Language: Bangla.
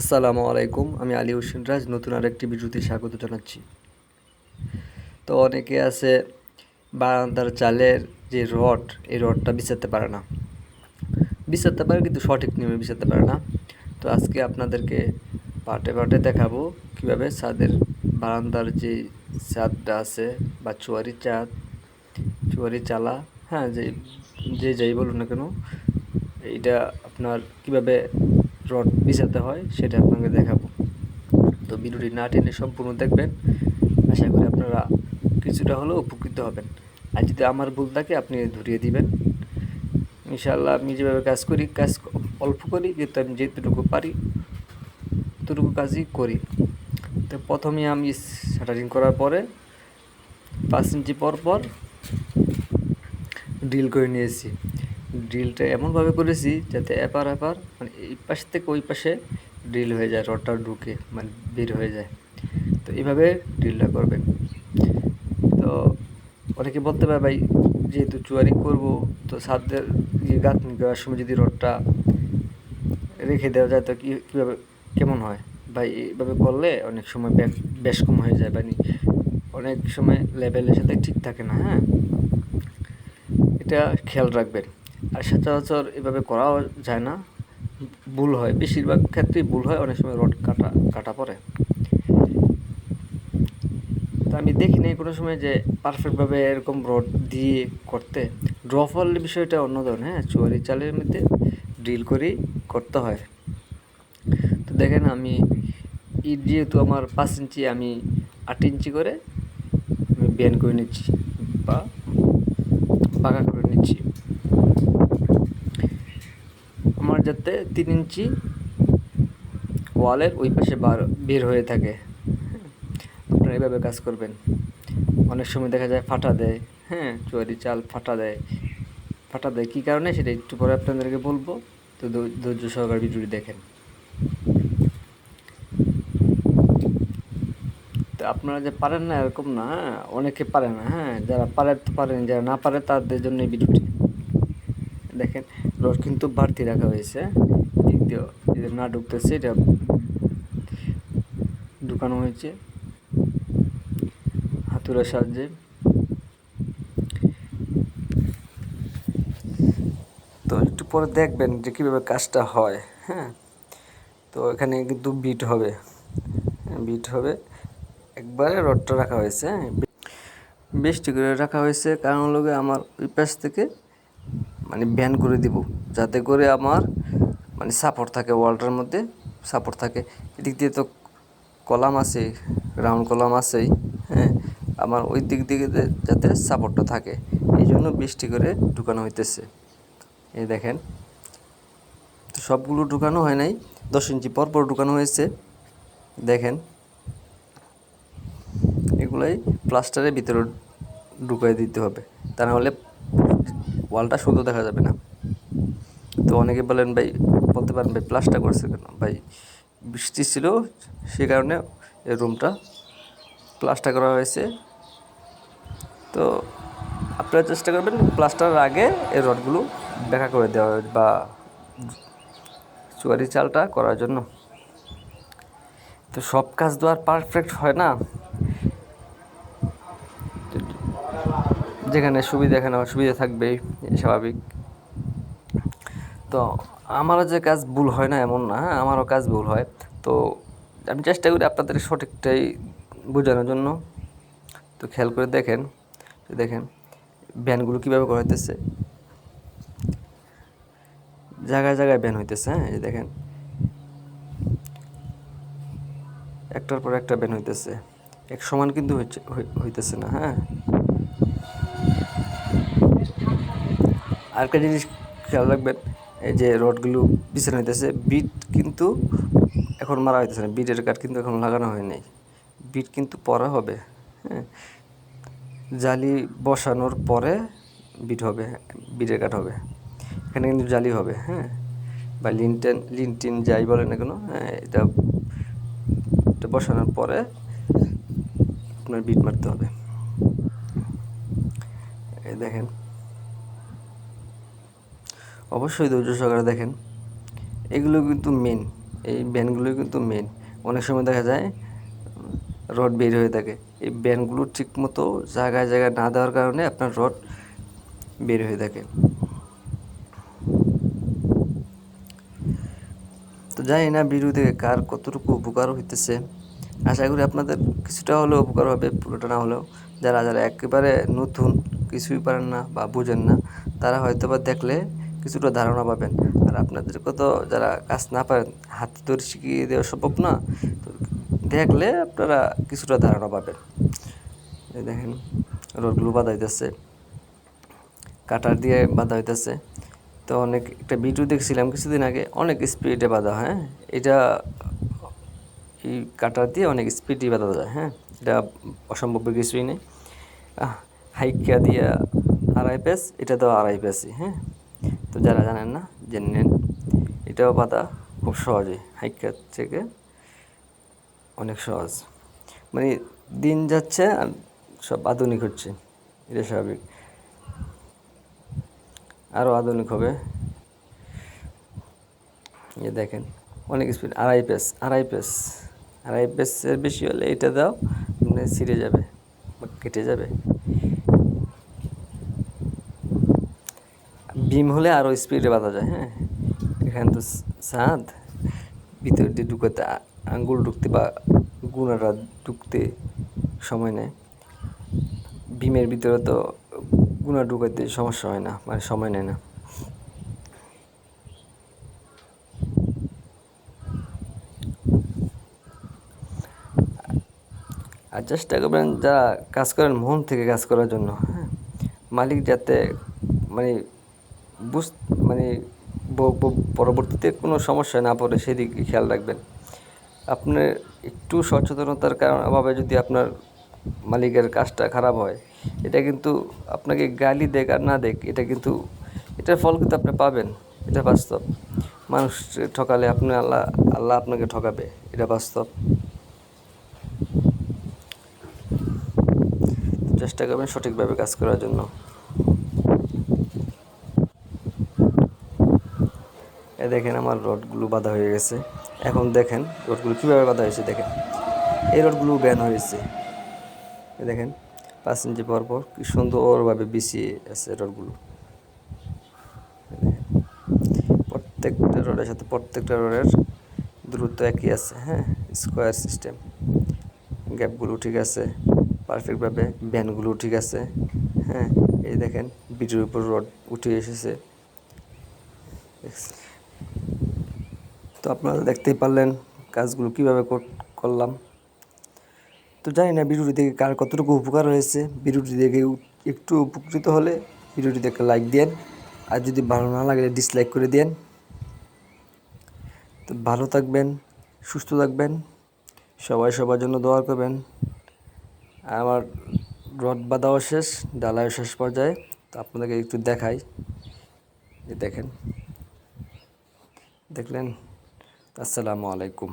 আসসালামু আলাইকুম, আমি আলী হোসেন রাজ, নতুন আরেকটি ভিডিওতে স্বাগত জানাচ্ছি। তো অনেকে আছে বারান্দার চালের যে রড, এই রডটা বিছাতে পারে না। বিছাতে পারে কিন্তু সঠিক নিয়মে বিছাতে পারে না। তো আজকে আপনাদেরকে পাটে পাটে দেখাবো কীভাবে ছাদের বারান্দার যে ছাদটা আছে বা চুয়ারি চাঁদ চুয়ারি চালা হ্যাঁ যে যে যাই বলুন না কেন, এইটা আপনার কীভাবে রড বিছাতে হয়, সেটা আপনাকে দেখাবো। তো ভিডিওটি না টেনে সম্পূর্ণ দেখবেন। আশা করি আপনারা কিছুটা হলেও উপকৃত হবেন। আর যদি আমার ভুল থাকে, আপনি ধরিয়ে দিবেন। ইনশাল্লাহ আমি যেভাবে কাজ করি, কাজ অল্প করি কিন্তু আমি যেটুকু পারি, ততটুকু কাজই করি। তো প্রথমে আমি শাটারিং করার পরে পাঁচ ইঞ্চি পর পর ড্রিল করে নিয়েছি। ড্রিলটা এমনভাবে করেছি যাতে এপার এপার মানে এই পাশ থেকে ওই পাশে ড্রিল হয়ে যায়, রডটা ঢুকে মানে বের হয়ে যায়। তো এইভাবে ড্রিলটা করবেন। তো অনেকে বলতে পারে, ভাই, যেহেতু চুয়ারি করব, তো সাদের ইয়ে গাঁথনি করার সময় যদি রডটা রেখে দেওয়া যায়, তো কী, কীভাবে, কেমন হয়? ভাই, এইভাবে করলে অনেক সময় বেশ কম হয়ে যায় মানে অনেক সময় লেভেলের সাথে ঠিক থাকে না হ্যাঁ? এটা খেয়াল রাখবেন। আর সচরাচর এভাবে করাও যায় না। ভুল হয়। বেশিরভাগ ক্ষেত্রেই ভুল হয়। অনেক সময় রড কাটা কাটা পড়ে। তো আমি দেখি নাই কোনো সময় যে পারফেক্টভাবে এরকম রড দিয়ে করতে। ড্রফল বিষয়টা অন্য ধরনের হ্যাঁ? চুয়ারি চালের মধ্যে ড্রিল করেই করতে হয়। তো দেখেন আমি ইট যেহেতু আমার পাঁচ ইঞ্চি, আমি আট ইঞ্চি করে আমি ব্যান করে নিচ্ছি বা পাকা করে নিচ্ছি আমার যাতে তিন ইঞ্চি ওয়ালের ওই পাশে বার, বের হয়ে থাকে। আপনারা এভাবে কাজ করবেন। অনেক সময় দেখা যায় ফাটা দেয় হ্যাঁ চুয়ারি চাল ফাটা দেয়। ফাটা দেয় কী কারণে? সেটা একটু পরে আপনাদেরকে বলব। তো ধৈর্য সহকারে ভিডিওটি দেখেন। তো আপনারা যে পারেন না, এরকম না হ্যাঁ অনেকে পারে না হ্যাঁ যারা পারে তো পারেন, যারা না পারে তাদের জন্য ভিডিওটি। দেখেন, রড কিন্তু বাড়তি রাখা হয়েছে। দিক দিয়ে না ঢুকতেছে, এটা ঢুকানো হয়েছে। হাতুড়ার সাহায্যে। তো একটু পরে দেখবেন যে কীভাবে কাজটা হয় হ্যাঁ? তো এখানে কিন্তু বিট হবে। বিট হবে। একবারে রডটা রাখা হয়েছে হ্যাঁ? বেশটি করে রাখা হয়েছে। কারণ হলো আমার ওই পাশ থেকে মানে ব্যান করে দিব। যাতে করে আমার মানে সাপোর্ট থাকে ওয়ালটার মধ্যে সাপোর্ট থাকে। এদিক দিয়ে তো কলাম আছে রাউন্ড কলাম আছেই হ্যাঁ। আমার ওই দিক দিকে যাতে সাপোর্টটা থাকে এই জন্য বৃষ্টি করে ঢুকানো হইতেছে। এই দেখেন সবগুলো ঢুকানো হয় নাই, দশ ইঞ্চি পর পর ঢুকানো হয়েছে। দেখেন, এগুলাই প্লাস্টারের ভিতরে ঢুকাই দিতে হবে। তা নাহলে ওয়ালটা সুন্দর দেখা যাবে না। তো অনেকে বলেন, ভাই, বলতে পারেন, ভাই, প্লাস্টার করছে কেন? ভাই, বৃষ্টি ছিল, সে কারণে এই রুমটা প্লাস্টার করা হয়েছে। তো আপনারা চেষ্টা করবেন প্লাস্টারের আগে এই রডগুলো দেখা করে দেওয়া বা চুয়ারি চালটা করার জন্য। তো সব কাজ তো আর পারফেক্ট হয় না। যেখানে সুবিধা, এখানে অসুবিধা থাকবেই স্বাভাবিক। তো আমারও যে কাজ ভুল হয় না এমন না হ্যাঁ আমারও কাজ ভুল হয়। তো আমি চেষ্টা করি আপনাদের সঠিকটাই বোঝানোর জন্য। তো খেয়াল করে দেখেন দেখেন ব্যানগুলো কীভাবে করা হইতেছে। জায়গায় জায়গায় ব্যান হইতেছে হ্যাঁ এই দেখেন। একটার পর একটা ব্যান হইতেছে। এক সমান কিন্তু হইতেছে না হ্যাঁ। আরেকটা জিনিস খেয়াল রাখবেন, এই যে রডগুলো বিছানো হইতেছে, বিট কিন্তু এখন মারা হইতেছে না, বিটের কাঠ কিন্তু এখন লাগানো হয় নাই। বিট কিন্তু পরে হবে হ্যাঁ? জালি বসানোর পরে বিট হবে, বিটের কাঠ হবে। এখানে কিন্তু জালি হবে হ্যাঁ? বা লিনটেন, লিনটিন যাই বলে না কেন হ্যাঁ এটা এটা বসানোর পরে আপনার বিট মারতে হবে। দেখেন অবশ্যই ধৈর্য সহকারে দেখেন। এগুলো কিন্তু মেন এই ব্যানগুলোই কিন্তু মেন অনেক সময় দেখা যায় রড বের হয়ে থাকে। এই ব্যানগুলো ঠিক মতো জায়গায় জায়গায় না দেওয়ার কারণে আপনার রড বের হয়ে থাকে। তো জানি না ভিডিও থেকে কার কতটুকু উপকার হইতেছে। আশা করি আপনাদের কিছুটা হলেও উপকার হবে, পুরোটা না হলেও। যারা যারা একেবারে নতুন, কিছুই পারেন না বা বুঝেন না, তারা হয়তো বা দেখলে কিছুটা ধারণা পাবেন। আর আপনাদের কত যারা কাজ না পারেন, হাতে তৈরি শিখিয়ে দেওয়া সম্ভব না, তো দেখলে আপনারা কিছুটা ধারণা পাবেন। এই দেখেন রোডগুলো বাঁধা হইতেছে, কাটার দিয়ে বাঁধা হইতেছে। তো অনেক, একটা ভিডিও দেখছিলাম কিছুদিন আগে, অনেক স্পিডে বাঁধা হ্যাঁ? এটা এই কাটার দিয়ে অনেক স্পিডই বাঁধা যায় হ্যাঁ? এটা অসম্ভব কিছুই নেই। হাইকা দিয়া আড়াই পেস, এটা তো আড়াই পেসই হ্যাঁ? তো যারা জানেন না, জেনে নেন। এটাও পাতা খুব সহজে হাইকা থেকে অনেক সহজ। মানে দিন যাচ্ছে আর সব আধুনিক হচ্ছে, এটা স্বাভাবিক। আরও আধুনিক হবে। এ দেখেন, অনেক স্পিড আড়াই পেস আড়াই পেস, আড়াই পেসের বেশি হলে এটা দাও মানে ছিঁড়ে যাবে বা কেটে যাবে। বিম হলে আরও স্পিডে বাঁধা যায় হ্যাঁ। এখানে তো সাঁত, ভিতর দিয়ে ঢুকাতে আঙ্গুল ঢুকতে বা গুণাটা ঢুকতে সময় নেয়। বিমের ভিতরে তো গুণা ঢুকাতে সমস্যা হয় না মানে সময় নেয় না। আর চেষ্টা করবেন যারা কাজ করেন, মন থেকে কাজ করার জন্য হ্যাঁ। মালিক যাতে মানে বুঝ মানে পরবর্তীতে কোনো সমস্যা না পড়ে সেদিকে খেয়াল রাখবেন। আপনার একটু সচেতনতার কারণ, অভাবে যদি আপনার মালিকের কাজটা খারাপ হয়, এটা কিন্তু আপনাকে গালি দেখ আর না দেখ এটা কিন্তু, এটার ফল কিন্তু আপনি পাবেন, এটা বাস্তব। মানুষ ঠকালে আপনি আল্লাহ আল্লাহ আপনাকে ঠকাবে, এটা বাস্তব। চেষ্টা করবেন সঠিকভাবে কাজ করার জন্য। দেখেন আমার রডগুলো বাঁধা হয়ে গেছে। এখন দেখেন রডগুলো কীভাবে বাঁধা হয়েছে দেখেন। এই রডগুলো ব্যান হয়েছে। এ দেখেন, পাঁচ ইঞ্চি পর পর কি সুন্দরভাবে বিছিয়ে আছে রডগুলো। প্রত্যেকটা রডের সাথে প্রত্যেকটা রডের দূরত্ব একই আছে হ্যাঁ? Square system. গ্যাপগুলো ঠিক আছে, পারফেক্টভাবে ব্যানগুলো ঠিক আছে হ্যাঁ? এই দেখেন, বিটের উপর রড উঠে এসেছে। তো আপনারা দেখতেই পারলেন কাজগুলো কীভাবে কর- করলাম। তো জানি না ভিডিওটি দেখে কার কতটুকু উপকার হয়েছে। ভিডিওটি দেখে একটু উপকৃত হলে ভিডিওটি দেখে লাইক দেন আর যদি ভালো না লাগে ডিসলাইক করে দেন তো ভালো থাকবেন, সুস্থ থাকবেন, সবাই সবার জন্য দোয়া করবেন। আমার রড বাঁধাও শেষ, ডালাও শেষ পর্যায়ে। তো আপনাদেরকে একটু দেখাই। দেখেন। দেখলেন? আসসালামু আলাইকুম।